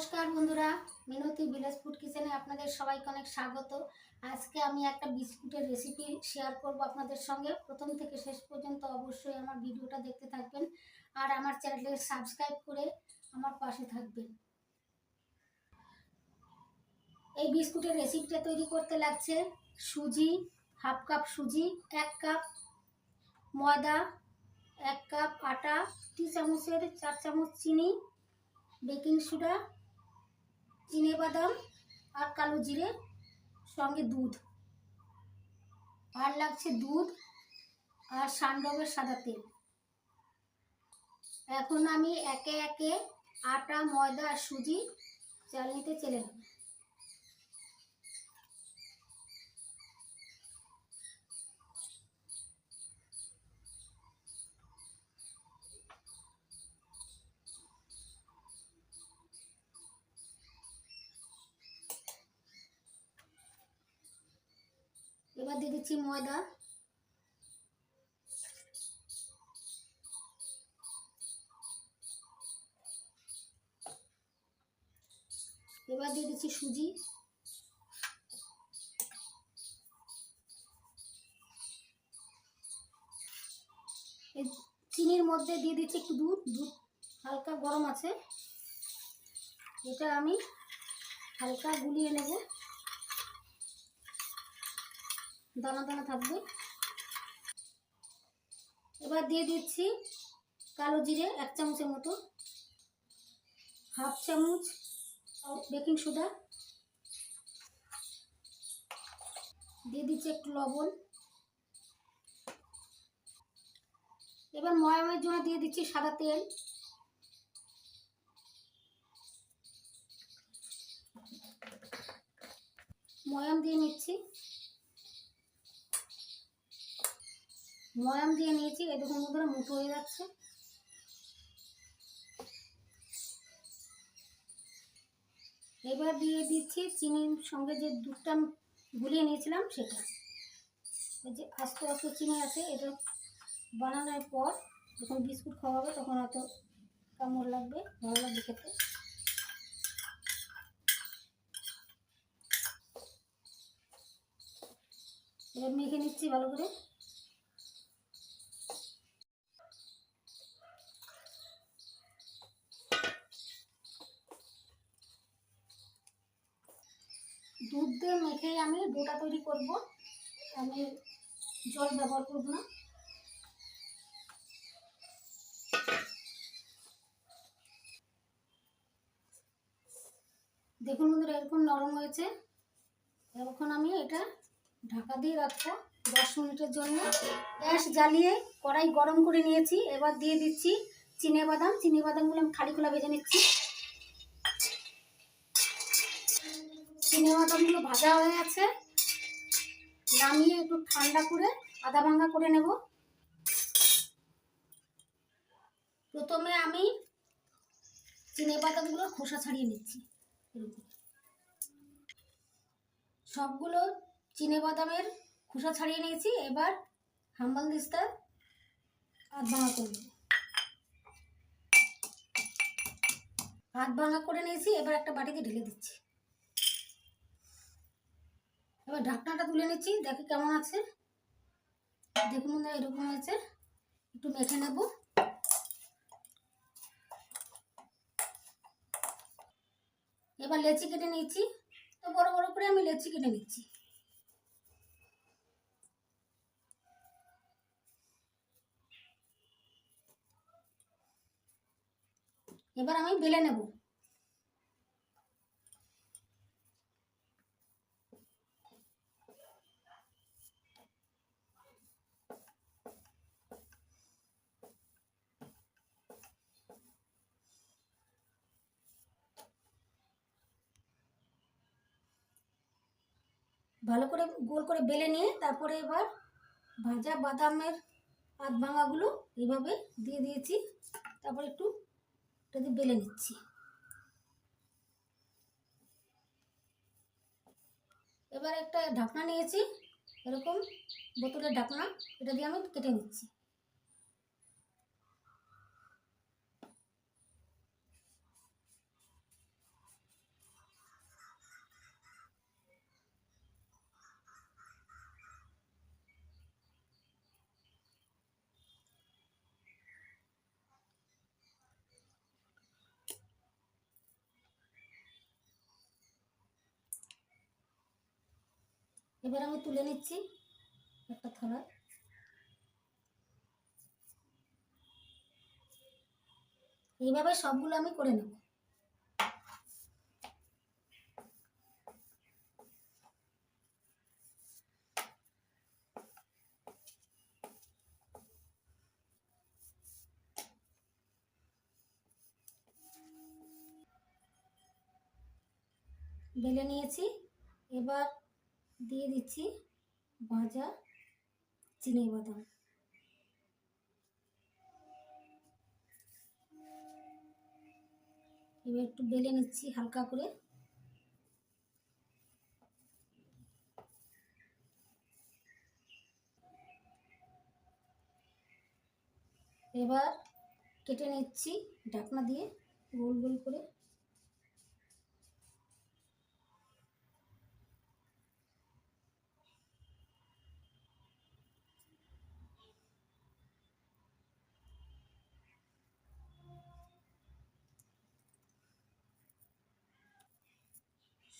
নমস্কার বন্ধুরা, মিনতি village food কিচেনে আপনাদের সবাইকে অনেক স্বাগত। আজকে আমি একটা বিস্কুটের রেসিপি শেয়ার করব আপনাদের সঙ্গে। প্রথম থেকে শেষ পর্যন্ত অবশ্যই আমার ভিডিওটা দেখতে থাকবেন আর আমার চ্যানেলে সাবস্ক্রাইব করে আমার পাশে থাকবেন। এই বিস্কুটের রেসিপিটা তৈরি করতে লাগছে সুজি হাফ কাপ সুজি, এক কাপ ময়দা, এক কাপ আটা টি চামচের, চার চামচ চিনি বেকিং সোডা চিনে বাদাম আর কালো জিরে সঙ্গে দুধ। আর লাগছে দুধ আর সানডবের সাদা তেল। এখন আমি একে একে আটা, ময়দা আর সুজি চালনিতে চেলে নেব। এবার দিয়ে দিচ্ছি ময়দা। এবার দিয়ে দিচ্ছি সুজি চিনির মধ্যে দিয়ে দিচ্ছি একটু দুধ। দুধ হালকা গরম আছে। এটা আমি হালকা গুলিয়ে নেব। দানা দানা থাকবে। এবার দিয়ে দিচ্ছি কালো জিরে এক চামচের মতো, হাফ চামচ বেকিং সোডা। দিয়ে দিচ্ছি একটু লবণ। এবার ময়ামের জন্য দিয়ে দিচ্ছি সাদা তেল। ময়াম দিয়ে নিচ্ছি। ময়াম দিয়ে নিয়েছি, এই দেখুন বন্ধুরা, মুঠো হয়ে যাচ্ছে। এবার দিয়ে দিচ্ছি চিনির সঙ্গে যে দুধটা গুলিয়ে নিয়েছিলাম, সেটা। এই যে আস্তে আস্তে চিনি আছে, এটা বানানোর পর যখন বিস্কুট খাওয়া হবে তখন অত কামড় লাগবে, ভালো লাগবে খেতে। এবার মেখে নিচ্ছি ভালো করে। দুধ মেখেই আমি ডোটা তৈরি করব। আমি জল ব্যবহার করব না। দেখুন বন্ধুরা, এরকম নরম হয়েছে। এখন আমি এটা ঢাকা দিয়ে রাখব দশ মিনিটের জন্য। গ্যাস জ্বালিয়ে কড়াই গরম করে নিয়েছি। এবার দিয়ে দিচ্ছি চিনে বাদাম। চিনে বাদামগুলো আমি খালি খোলা ভেজে নিচ্ছি। চিনে বাদামগুলো ভাজা হয়ে আছে। নামিয়ে একটু ঠান্ডা করে আদা ভাঙা করে নেব। প্রথমে আমি চিনে বাদামগুলো খোসা ছাড়িয়ে নিচ্ছি। সবগুলো চিনে বাদামের খোসা ছাড়িয়ে নিয়েছি। এবার হাম্বাল দিস্তা আধ ভাঙা করে নেব। হাত ভাঙা করে নিয়েছি। এবার একটা বাটিতে ঢেলে দিচ্ছি। এবার ঢাকনাটা তুলে নিচ্ছি, দেখি কেমন আছে। দেখুন এরকম হয়েছে। একটু মেখে নেব। এবার লেচি কেটে নিচ্ছি তো বড় বড় করে আমি লেচি কেটে নিচ্ছি। এবার আমি বেলে নেব। ভালো করে গোল করে বেলে নিয়ে তারপরে এবার ভাজা বাদামের আধ ভাঙাগুলো এইভাবে দিয়ে দিয়েছি। তারপর একটু এটা দিয়ে বেলে নিচ্ছি। এবার একটা ঢাকনা নিয়েছি, এরকম বোতলের ঢাকনা, এটা দিয়ে আমি কেটে নিচ্ছি। এবার আমি তুলে নিচ্ছি একটা থালায় এইভাবে সবগুলো আমি করে নেব। বেলে নিয়েছি। এবার দিয়ে দিচ্ছি ভাজা চিনি বাদাম। এবার একটু বেলে নিচ্ছি হালকা করে। এবার কেটে নিচ্ছি ঢাকনা দিয়ে গোল গোল করে।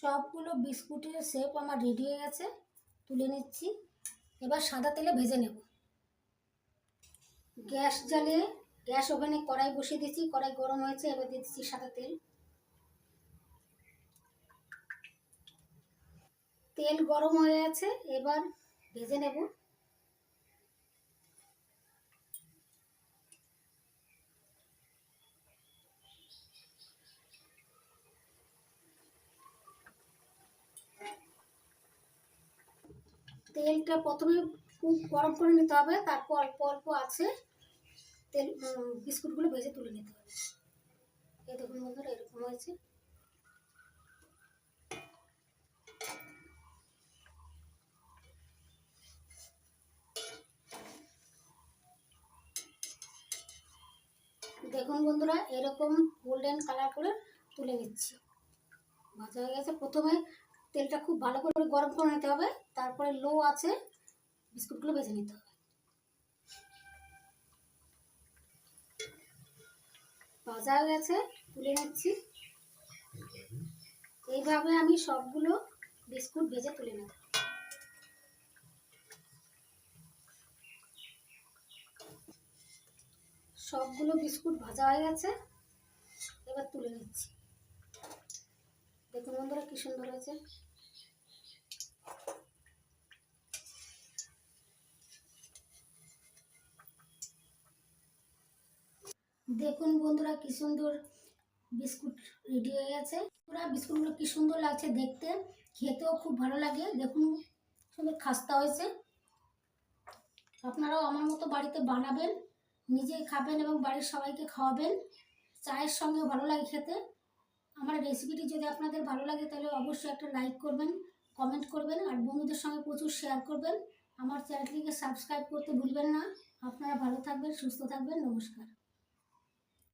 সবগুলো বিস্কুটের শেপ আমার রেডি হয়ে গেছে। তুলে নিচ্ছি। এবার সাদা তেলে ভেজে নেব। গ্যাস জ্বালে গ্যাস ওভেনে কড়াই বসিয়ে দিচ্ছি। কড়াই গরম হয়েছে, এবার দিচ্ছি সাদা তেল। তেল গরম হয়ে গেছে, এবার ভেজে নেব। তেলটা প্রথমে খুব গরম করে নিতে হবে, তারপর অল্প অল্প আছে তেল বিস্কুটগুলো ভেজে তুলে নিতে হবে। এই দেখুন বন্ধুরা, এরকম হয়েছে। দেখুন বন্ধুরা, এরকম গোল্ডেন কালার করে তুলে নিচ্ছি। ভাজা হয়ে গেছে। প্রথমে তেলটা খুব ভালো করে গরম করে নিতে হবে। তারপরে লো আছে, বিস্কুটগুলো ভেজে নিতে হবে। ভাজা হয়ে গেছে, তুলে নিচ্ছি। এইভাবে আমি সবগুলো বিস্কুট ভেজে তুলে নেব। সবগুলো বিস্কুট ভাজা হয়ে গেছে, এবার তুলে নিচ্ছি। দেখুন বন্ধুরা কি সুন্দর হয়েছে। দেখুন বন্ধুরা কি সুন্দর বিস্কুট রেডি হয়ে গেছে। পুরা বিস্কুটগুলো কি সুন্দর লাগছে দেখতে। খেতেও খুব ভালো লাগে। দেখুন সুন্দর খাস্তা হয়েছে। আপনারাও আমার মতো বাড়িতে বানাবেন নিজে খাবেন এবং বাড়ির সবাইকে খাওয়াবেন। চায়ের সঙ্গে ভালো লাগে খেতে। আমার রেসিপিটি যদি আপনাদের ভালো লাগে, তাহলে অবশ্যই একটা লাইক করবেন কমেন্ট করবেন, আর বন্ধুদের সঙ্গে প্রচুর শেয়ার করবেন। আমার চ্যানেলটিকে সাবস্ক্রাইব করতে ভুলবেন না। আপনারা ভালো থাকবেন, সুস্থ থাকবেন। নমস্কার।